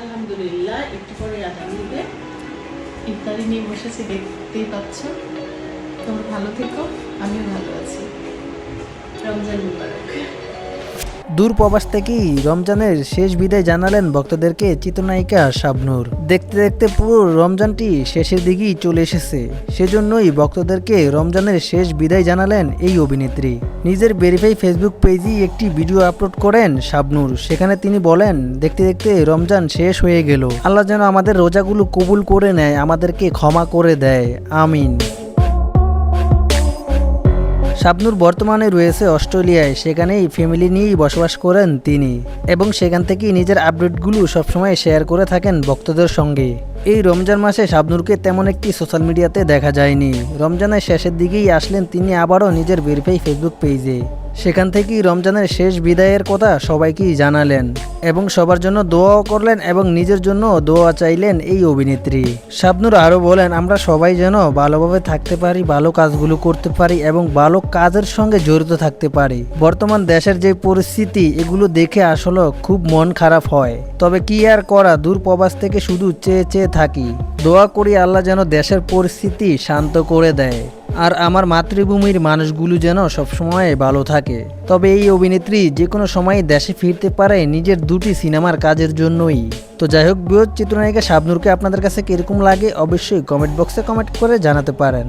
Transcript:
আলহামদুলিল্লাহ, একটু পরে আদান দিবে ইফতারি নিয়ে বসেছি, দেখতেই পাচ্ছ। তোমরা ভালো থেকো, আমিও ভালো আছি। রমজান মুবারক। দূর প্রবাস থেকেই রমজানের শেষ বিদায় জানালেন ভক্তদেরকে চিত্রনায়িকা শাবনূর। দেখতে দেখতে পুরো রমজানটি শেষের দিকেই চলে এসেছে। সেজন্যই ভক্তদেরকে রমজানের শেষ বিদায় জানালেন এই অভিনেত্রী। নিজের ভেরিফাই ফেসবুক পেজেই একটি ভিডিও আপলোড করেন শাবনূর। সেখানে তিনি বলেন, দেখতে দেখতে রমজান শেষ হয়ে গেল। আল্লাহ যেন আমাদের রোজাগুলো কবুল করে নেয়, আমাদেরকে ক্ষমা করে দেয়। আমিন। শাবনুর বর্তমানে রয়েছে অস্ট্রেলিয়ায়। সেখানেই ফ্যামিলি নিয়েই বসবাস করেন তিনি এবং সেখান থেকেই নিজের আপডেটগুলো সবসময় শেয়ার করে থাকেন ভক্তদের সঙ্গে। এই রমজান মাসে শাবনুরকে তেমন একটি সোশ্যাল মিডিয়াতে দেখা যায়নি। রমজানের শেষের দিকেই আসলেন তিনি আবারও নিজের ভেরিফাই ফেসবুক পেজে সেখান থেকেই রমজানের শেষ বিদায়ের কথা সবাইকেই জানালেন এবং সবার জন্য দোয়াও করলেন এবং নিজের জন্য দোয়া চাইলেন এই অভিনেত্রী। শাবনুর আরও বলেন, আমরা সবাই যেন ভালোভাবে থাকতে পারি, ভালো কাজগুলো করতে পারি এবং ভালো কাজের সঙ্গে জড়িত থাকতে পারি। বর্তমান দেশের যে পরিস্থিতি, এগুলো দেখে আসলে খুব মন খারাপ হয়। তবে কি আর করা দূর প্রবাস থেকে শুধু চেয়ে চেয়ে থাকি। দোয়া করি আল্লাহ যেন দেশের পরিস্থিতি শান্ত করে দেয়। আর আমার মাতৃভূমির মানুষগুলো যেন সবসময় ভালো থাকে। তবে এই অভিনেত্রী যে কোনো সময়ে দেশে ফিরতে পারে নিজের দুটি সিনেমার কাজের জন্যই। তো যাই হোক বৃহৎ চিত্রনায়িকা শাবনুরকে আপনাদের কাছে কীরকম লাগে অবশ্যই কমেন্ট বক্সে কমেন্ট করে জানাতে পারেন।